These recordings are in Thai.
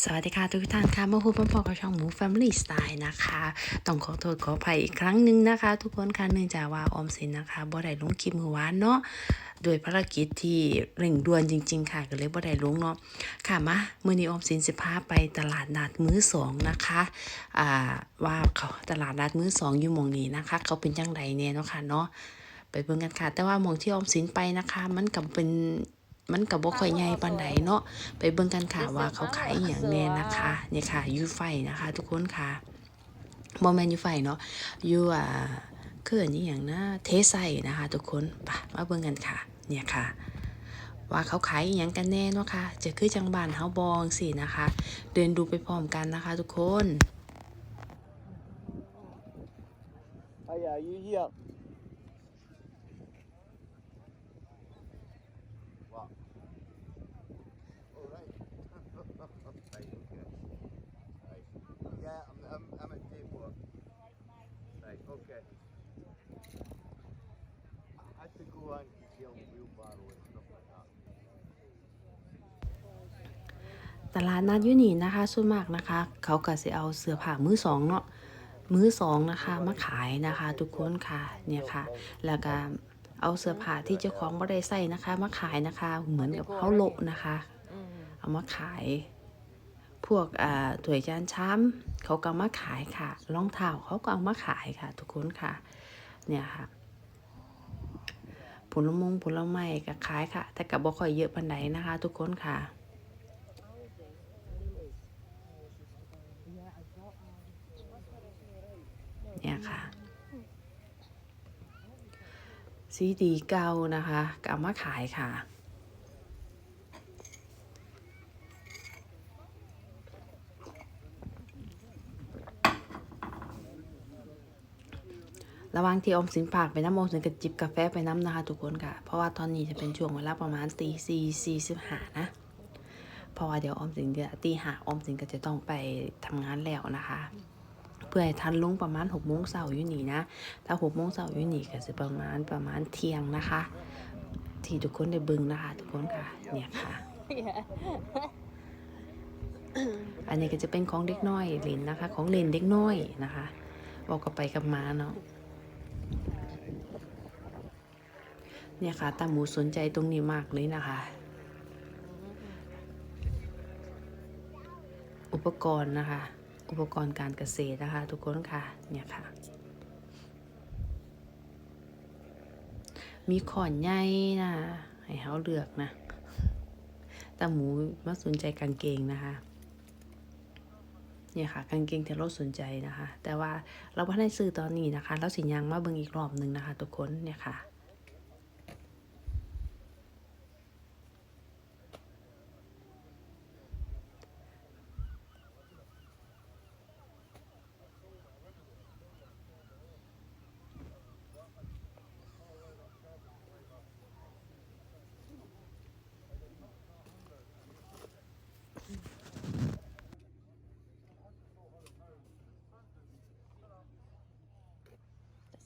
สวัสดีค่ะทุกท่านค่ะมาพบกับพ่อกับช่องหมู Family Style นะคะ ต้องขอโทษขออภัยอีกครั้งหนึ่งนะคะ ทุกคนค่ะเนื่องจากว่าออมสินนะคะบ่ได้ลงคลิปมือวานเนาะโดวยภารกิจที่เร่งด่วนจริง ๆ ค่ะก็เลยบ่ได้ลงเนาะค่ะมามื้อนี้ออมสินสิพาไปตลาดนัดมื้อสองนะคะอ่าว่าเขาตลาดนัดมื้อสองอยู่มองนี้นะคะ เขาเป็นจังไดเนี่ยเนาะค่ะเนาะไปเบิ่งกันค่ะ แต่ว่ามองที่ออมสินไปนะคะ มันกับเป็น มันกับบ่ค่อยใหญ่ปานใดเนาะ ไปเบิ่งกันค่ะว่าเขาขายอหย่างแน่นะคะเนี่ยค่ะยูไฟนะคะ ทุกคนค่ะบอแมนยูไฟเนาะยูอ่าเคลื่อนนี่อหย่างนะเทไซนะคะ ทุกคนไปมาเบิ่งกันค่ะ เนี่ยค่ะ ว่าเขาขายอหย่างกันแน่เนาะค่ะจะคือจังบานเฮาบองสินะคะ เดินดูไปพร้อมกันนะคะ ทุกคน 哎呀，姨姨， ตลาดนัดยูนี่นะคะส่วนมากนะคะ เขาก็สิเอาเสื้อผ้ามือสองเนาะมือสองนะคะมาขายนะคะทุกคนค่ะเนี่ยค่ะ แล้วก็เอาเสื้อผ้าที่เจ้าของบ่ได้ใส่นะคะมาขายนะคะ เหมือนกับเขาโลนะคะ เอามาขาย พวกอ่าถ้วยจานช้ำเขาก็มาขายค่ะรองเท้าเขาก็เอามาขายค่ะ ทุกคนค่ะ เนี่ยค่ะ ผลมงผลไม้ก็ขายค่ะ แต่กับบ่ค่อยเยอะปานใดนะคะ ทุกคนค่ะเนี่ยค่ะซีดีเก่านะคะกลับมาขายค่ะ ระหว่างที่อมสินปากไปน้ำออมสินกับจิบกาแฟไปน้ำนะคะทุกคนค่ะ เพราะว่าตอนนี้จะเป็นช่วงเวลาประมาณตีสี่สี่สิบห้านะเพราะว่าเดี๋ยวอมสินเดี๋ยวตีห้าอมสินก็จะต้องไปทำงานแล้วนะคะ เพื่อให้ทันลงประมาณหกโมงเช้าอยู่นี่นะ ถ้าหกโมงเช้าอยู่นี่ก็จะประมาณประมาณเที่ยงนะคะ ที่ทุกคนได้บึงนะคะ ทุกคนค่ะ เนี่ยค่ะอันนี้ก็จะเป็นของเด็กน้อยเล่นนะคะ ของเล่นเด็กน้อยนะคะบอกกับไปกับมาเนาะ เนี่ยค่ะตาหมูสนใจตรงนี้มากเลยนะคะ อุปกรณ์นะคะ อุปกรณ์การเกษตรนะคะ ทุกคนค่ะเนี่ยค่ะ มีขอนใหญ่นะให้เขาเลือกนะตาหมูมาสนใจกางเกงนะคะเนี่ยค่ะกางเกงที่เราสนใจนะคะ แต่ว่าเราไม่ได้ซื้อตอนนี้นะคะ เราสินยังมาเบิ่งอีกรอบหนึ่งนะคะ ทุกคนเนี่ยค่ะ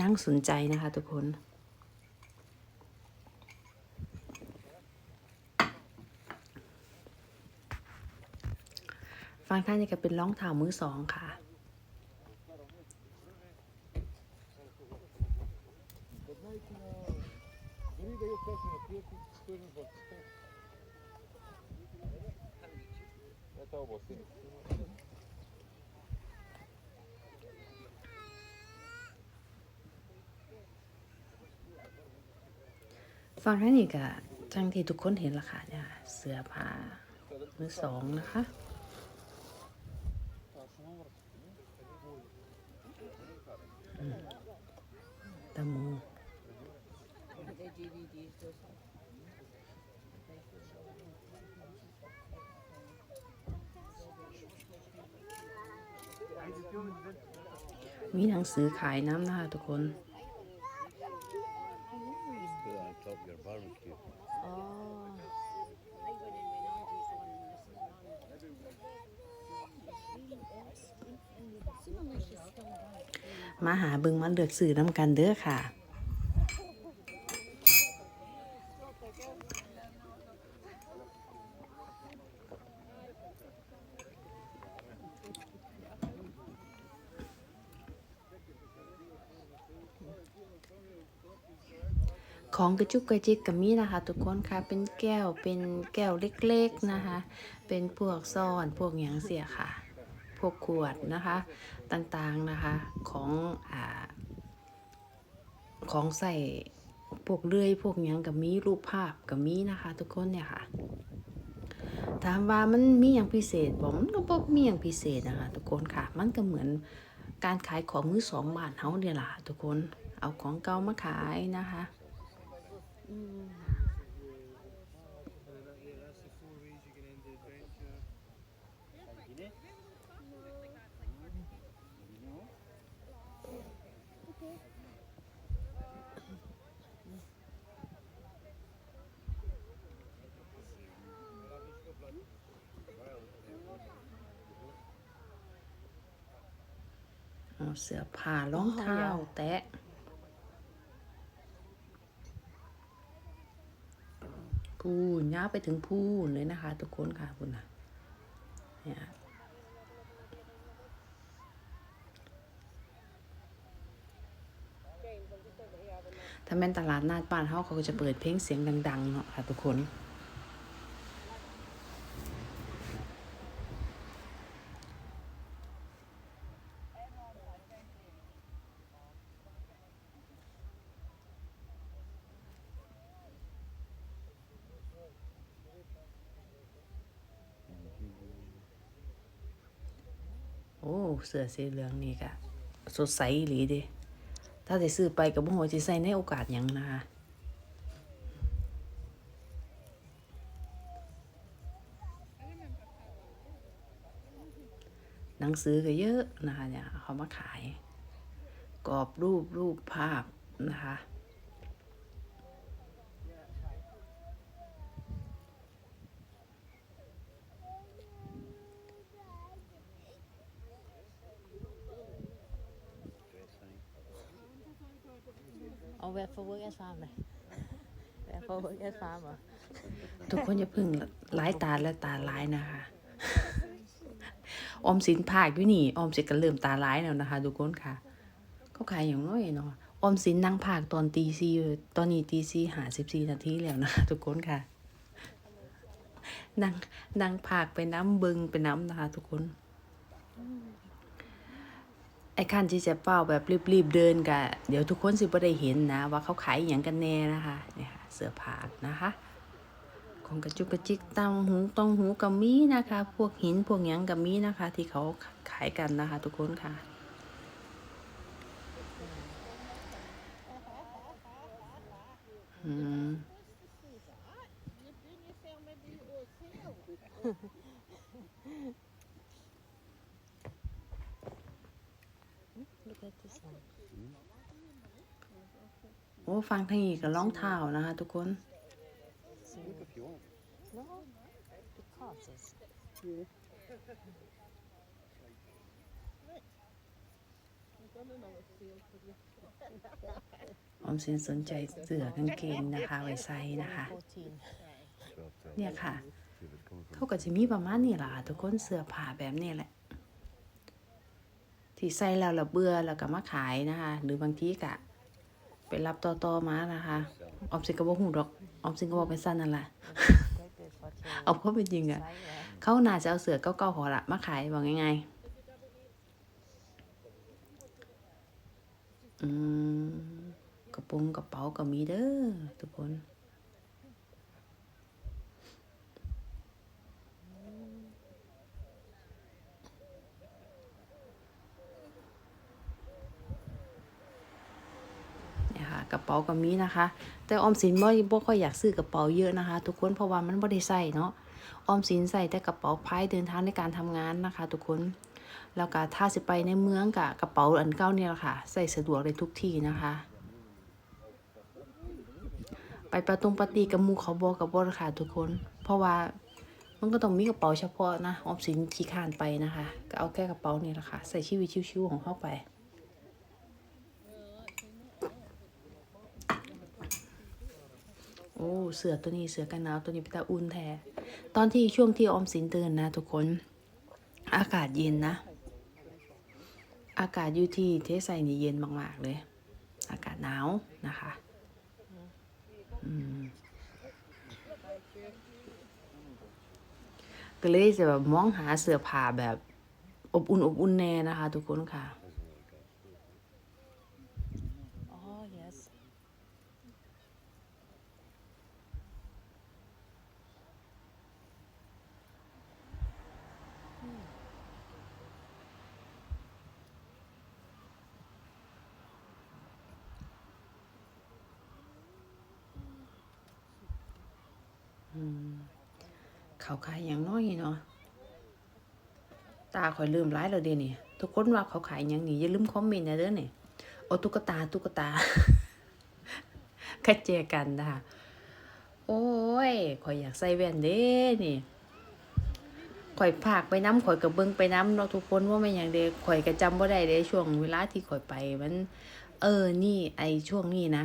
นั่งสนใจนะคะทุกคนฟังท่านนี่กเป็นร้องเท้ามือสองค่ะเฟังนั้นอีกอะจังที่ทุกคนเห็นละค่ะเนี่ยเสื้อผ้ามือสองนะคะตะมูมีหนังสือขายน้ำนะคะทุกคน barbecue. อ๋อมาหาเบิงมาเลือกสื่อน้ำกันเด้อค่ะ กระจุกกระจิกกับมีนะคะ ทุกคนค่ะเป็นแก้วเป็นแก้วเล็กๆนะคะ เป็นพวกซ่อนพวกหยังเสียค่ะ พวกขวดนะคะต่างๆนะคะของอ่าของใส่พวกเลื่อยพวกหยังกับมีรูปภาพกับมีนะคะ ทุกคนเนี่ยค่ะถามว่ามันมีอย่างพิเศษบอกมันก็บอกมีอย่างพิเศษนะคะ ทุกคนค่ะ มันก็เหมือนการขายของมือสองบาทเฮาเนี่ยล่ะทุกคนเอาของเก่ามาขายนะคะ เอาเสื้อผ้า รองเท้า แตะ พูนย้าวไปถึงพูนเลยนะคะ ทุกคนค่ะคุณนะเนี่ยถ้าแม่นตลาดนาดบ้านเฮาเขาก็จะเปิดเพลงเสียงดัง ๆ เนาะค่ะทุกคน เสื้อสีเหลืองนี่กะสดใสหลีเดิถ้าได้ซื้อไปกับบ่ฮู้ว่าสิใส่ในโอกาสหยังนะคะหนังสือก็เยอะนะคะเนี่ยเขามาขาย กรอบรูปรูปภาพนะคะ เอาแวะ for work at farm เลยแวะ for work at farm เหรอทุกคนอย่าพึ่งหลายตาและตาร้ายนะคะ ออมสินภาคอยู่นี่ ออมสินก็เริ่มตาร้ายแล้วนะคะ ทุกคนค่ะ เขาขายอย่างน้อยเนาะ ออมสินนั่งภาคตอนตีซีตอนนี้ตีซีหาสิบสี่นาทีแล้วนะคะ ทุกคนค่ะนั่งนั่งภาคไปน้ำบิงไปน้ำนะคะทุกคน ไอ้ขั้นที่จะเป้าแบบรีบๆเดินกะเดี๋ยวทุกคนสิบ่ได้เห็นนะ ว่าเขาขายอย่างกันแน่นะคะเนี่ยค่ะเสื้อผ้านะคะของกระจุกกระจิกตังหูตองหูกับมีนะคะ พวกหินพวกหยังกับมีนะคะ ที่เขาขายกันนะคะ ทุกคนค่ะ อืม โอ้ฟังทางนี้กับรองเท้านะคะทุกคน ออมสินสนใจเสื้อกางเกงนะคะไว้ใส่นะคะ เนี่ยค่ะ เขาก็จะมีประมาณนี้ล่ะทุกคนเสื้อผ้าแบบนี้แหละ ที่ใส่แล้วเราเบื่อแล้วก็มาขายนะคะ หรือบางทีก็ไปรับต่อๆมานะคะออมสินก็บอกหูดอกออมสินก็บอกไปสั้นนั่นแหละเอาเข้าเป็นจริงอะเขาน่าจะเอาเสือเก้าๆขอละมาขายบอกง่ายๆอืมกระโปรงกระเป๋าก็มีเด้อทุกคน เนี่ยค่ะ กระเป๋าก็มีนะคะ แต่ออมสินบ่บ่ค่อยอยากซื้อกระเป๋าเยอะนะคะ ทุกคนเพราะว่ามันบ่ได้ใส่เนาะออมสินใส่แต่กระเป๋าพายเดินทางในการทำงานนะคะ ทุกคนแล้วก็ถ้าสิไปในเมืองกับกระเป๋าอันเก่าเนี่ยแหละค่ะ ใส่สะดวกได้ทุกที่นะคะ ไปประตงปาร์ตีกับมูเขาบอกกับบ่ค่ะทุกคน เพราะว่ามันก็ต้องมีกระเป๋าเฉพาะนะออมสินขี้ข้านไปนะคะ ก็เอาแค่กระเป๋านี่แหละค่ะ ใส่ชีวิตชิวๆของเข้าไป โอ้เสือตัวนี้เสือกันหนาวตัวนี้เป็นตาอุ่นแท้ตอนที่ช่วงที่ออมสินเตือนนะทุกคน อากาศเย็นนะ อากาศอยู่ที่เทสไซนี่เย็นมากๆเลย อากาศหนาวนะคะอืมก็เลยจะแบบมองหาเสื้อผ้าแบบอบอุ่นอบอุ่นแน่นะคะ ทุกคนค่ะ เขาขายอย่างน้อยเนาะตาข่อยลืมร้ายแล้วเดี๋ยวนี้ทุกคนว่าเขาขายอย่างนี้อย่าลืมคอมเมนต์นะเด้อนี่โอตุ๊กตาตุ๊กตาคัดแจกันนะคะโอ้ยข่อยอยากใส่แว่นเด้นี่ข่อยผากไปน้ำข่อยกับเบิ้งไปน้ำเนาทุกคนว่าไม่อย่างเด้ข่อยก็จำบ่าได้เด้ช่วงเวลาที่ข่อยไปมัน เออนี่ไอช่วงนี้นะ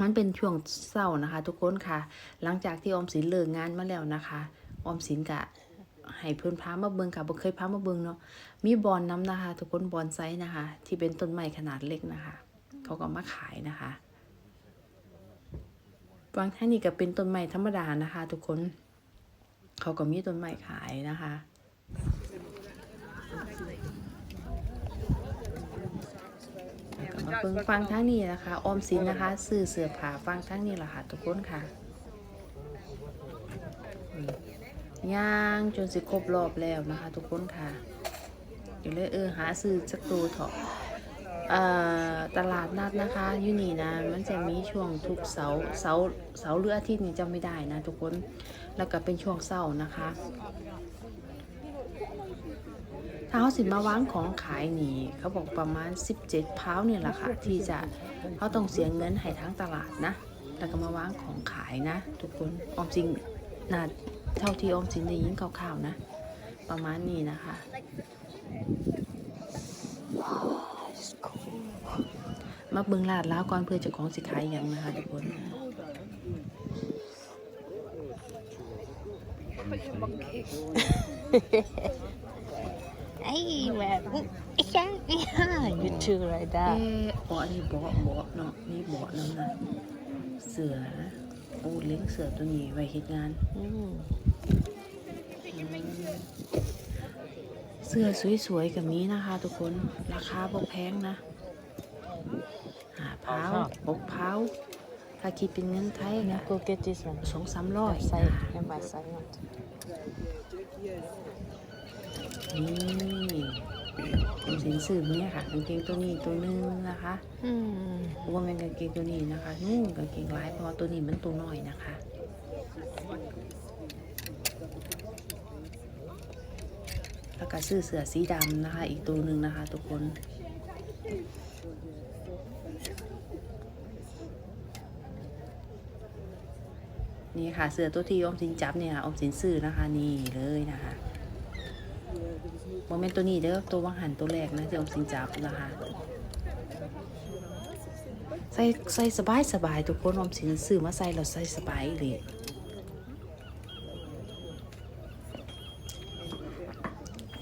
มันเป็นช่วงเศร้านะคะ ทุกคนค่ะ หลังจากที่ออมสินเลิกงานมาแล้วนะคะออมสินกะให้เพื่อนพามาเบิงค่ะบ่เคยพามาเบิงเนาะมีบอนน้ำนะคะ ทุกคนบอนไซส์นะคะ ที่เป็นต้นไม้ขนาดเล็กนะคะ เขาก็มาขายนะคะบางท่านนี่ก็เป็นต้นไม้ธรรมดานะคะ ทุกคน เขาก็มีต้นไม้ขายนะคะ มาเบิ่งฟังทั้งนี้นะคะออมสินนะคะซื้อเสื้อผ้าฟังทั้งนี้แหละค่ะทุกคนค่ะย่างจนสิครบรอบแล้วนะคะ ทุกคนค่ะอยู่เลยเออหาซื้อสักตัวเถอะตลาดนัดนะคะยูนี่นะมันจะมีช่วงทุกเสาเสาเสาร์หรืออาทิตย์นี่จำไม่ได้นะทุกคนแล้วก็เป็นช่วงเสาร์นะคะ ถ้าเขาสิมาวางของขายนี่เขาบอกประมาณ 17พาวเนี่ยแหละค่ะที่จะเขาต้องเสียเงินให้ทั้งตลาดนะแล้วก็มาวางของขายนะ ทุกคนออมสินน่าเท่าที่ออมสินได้ยินคร่าวๆนะ ประมาณนี้นะคะ มาเบิ่งลาดแล้วก่อนเพื่อเจะของสิขายอหย่างนะคะทุกคน Hey, man. Yeah, yeah. You too like เอ๊ that. ะอ๋ออันนี้เบาะเบาะเนาะมีเบาะน้ำนะเสือนะโอ้เลี้ยงเสือตัวนี้ไว้เฮ็ดงาน Mm. เสื้อสวยๆกับนี้นะคะ ทุกคนราคาบ่แพงนะหาเผาหกเผาถ้าคิดเป็นเงินไทยก็ Go get this one. สองสามร้อย Side and by side. นี่ผมสิน สืบเนี่ยค่ะกางเกงตัวนี้ตัวหนึงนะคะ Hmm. ว่าเป็นกางเกงตัวนี้นะคะนู่นกางเกงลายเพราะว่าตัวนี้มันตัวน้อยนะคะแล้วก็ซื้อเสื้อสีดำนะคะ อีกตัวหนึ่งนะคะ ทุกคนนี่ค่ะเสื้อตัวที่ออมสินจับเนี่ยออมสินซื้อนะคะ นี่เลยนะคะ โมเมนต์ตัวนี้เด้อตัววังหันตัวแรกนะที่อมสินจับนะคะใส่ใส่สบายสบายทุกคนอมสินซื้อมาใส่เราใส่สบายเลย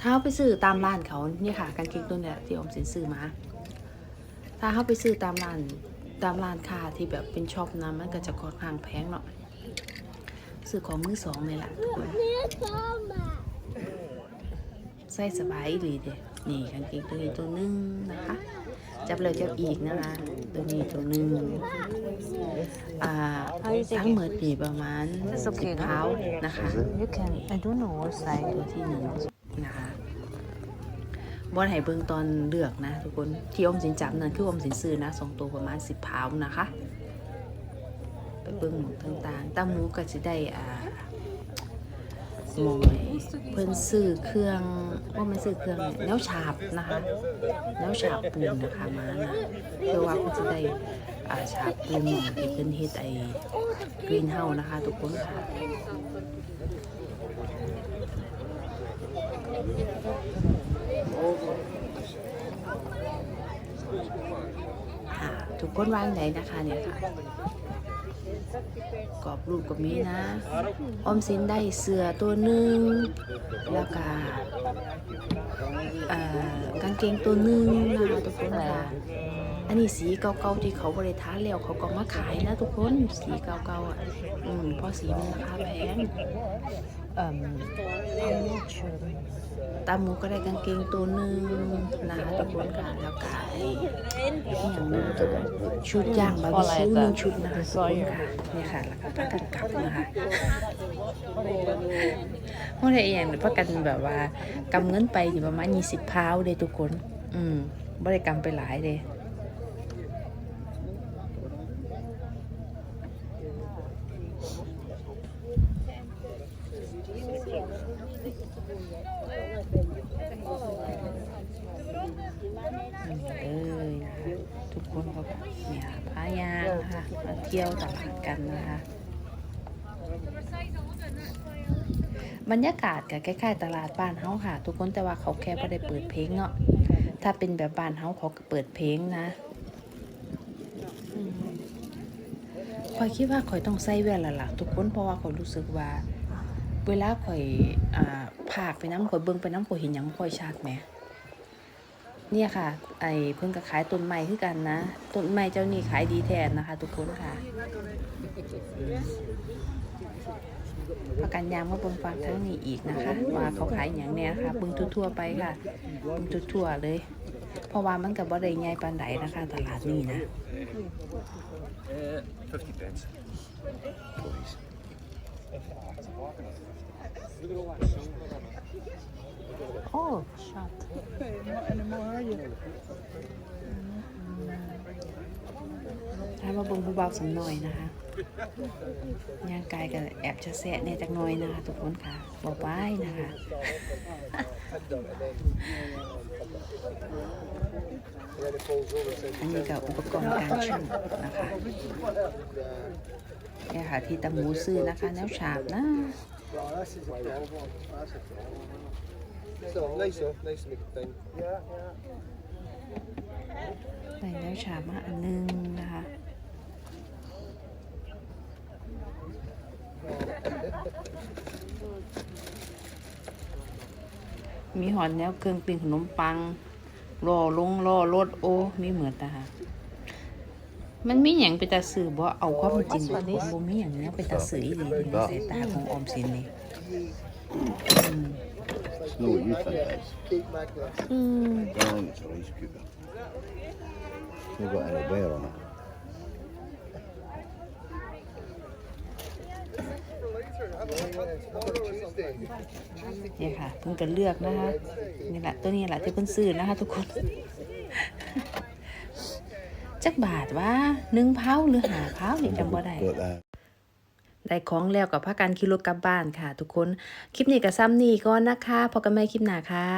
ถ้าเขาไปซื้อตามร้านเขาเนี่ยค่ะกางเกงตัวเนี้ยที่ออมสินซื้อมา ถ้าเขาไปซื้อตามร้านตามร้านค้าที่แบบเป็นช็อปนะมันก็จะค่อนข้างแพงเนาะซื้อของมือสองเลยล่ะทุกคน ใส่สบายเลยเด้นี่กางเกงตัวนี้ตัวหนึงนะคะ จับเลยจับอีกนะคะ ตัวนี้ตัวหนึงอ่า How you ทั้ง take หมดนี่ประมาณ It's สิ okay บนะเท้านะคะ You can. I don't know what ใส่ side. ตัวที่หนึ่งนะคะบอลให้เบิ่งตอนเลือกนะทุกคนที่ออมสินจับนั่นคือออมสินซื้อนะสองตัวประมาณสิบพาวนะคะ ไปเบิ่งหมองต่างๆตามหมูก็จะได้อ่าห มองเพิ่นซื้อเครื่องว่ามันซื้อเครื่องแนวฉาบนะคะแนวฉาบปูนนะคะมานะเพื่อว่าเพิ่นจะได้อาฉาบปูนหมองที่เพิ่นเฮ็ดไอ้กรีนเฮานะคะทุกคนค่ะค่ะทุกคนวางไหนนะคะเนี่ยค่ะ กรอบรูปก็มีนะ ออมสินได้เสือตัวหนึ่งแล้วก็กางเกงตัวหนึ่งนะคะทุกคนค่ะอันนี้สีเก่าๆที่เขาบริทานแล้วเขาก็มาขายนะทุกคนสีเก่าๆอะอืมเพราะสีมันราคาแพง Um, I'm not sure. ตามหมูก็ได้กางเกงตัวหนึ่งนะคะทุกคนค่ะแล้วก็ไอ้อย่างนะชุดย่างบาร์บีคิวหนึ่งชุดนะคะทุกคนค่ะเนี่ยค่ะแล้วก็พักกันกลับนะคะเพราะอะไรอย่างพักกันแบบว่ากำเงินไปอยู่ประมาณ20พาวเลยทุกคน อืมบ่ได้กำไปหลายเลยนี่เลยนะคะทุกคนเขาก็เนี่ยพายางนะคะมาเที่ยวตลาดกันนะคะ บรรยากาศก็คล้ายๆตลาดบ้านเฮาค่ะ ทุกคนแต่ว่าเขาแค่ไม่ได้เปิดเพลงเนาะถ้าเป็นแบบบ้านเฮาเขาก็เปิดเพลงนะอืมข่อยคิดว่าข่อยต้องใส่แว่นและล่ะทุกคนเพราะว่าข่อยรู้สึกว่า เวลาข่อยอ่าภาคไปน้ำข่อยเบิ่งไปน้ำข่อยเห็นหยังบ่ค่อยชัดแหมเนี่ยค่ะ ไอ้เพิ่นก็ขายต้นไม้คือกันนะต้นไม้เจ้านี่ขายดีแท้นะคะ ทุกคนค่ะ ประกันยางมาเบิ่งฟังทั้งนี้อีกนะคะ ว่าเขาขายอย่างเนี้ยนะคะเบิ่งทั่วๆไปค่ะเบิ่งทั่วๆเลย เพราะว่ามันกับบ่ได้ใหญ่ปานใดนะคะ ตลาดนี้นะ Uh, 50 pence. Please. Oh, shut. Not anymore, are you? ถ้ามาเบิ่งผู้เบาสำน้อยนะคะ ย่างกายก็แอบจะแสะในจักหน้อยนะคะทุกคนค่ะบอกไว้นะคะอันนี้ก็อุปกรณ์การช่างนะคะเนี่ยค่ะที่ตะหมูซื้อนะคะแนวฉาบนะ Right, this is a job. That's a job. So nice, though. Nice to make it thing. Yeah, yeah. ใส่แนวฉาบมาอันนึงนะคะ มีหอนแนวเครื่องปิ้งขนมปังรอลงรอรถโอ้มีเหมือนนะคะมันมีอย่างเป็นตาสื่อบ่เอาความเป็นจริงบ่บ่มีอย่างเนี้ยเป็นตาสื่ออีหลีในสายตาของออมสินนี่อืม It's not what you think it is. Cake magnets. นี่ค่ะเพิ่งก็เลือกนะคะนี่แหละตัวนี้แหละที่เพิ่นซื้อนะคะทุกคนจักบาทว่าหนึ่งเผาหรือหาเผานี่จำบ่ได้ได้ของแล้วกับพากันขี่รถกลับบ้านค่ะ ทุกคน คลิปนี้ก็ซ้ำนี่ก่อนนะคะพบกันใหม่คลิปหน้าค่ะ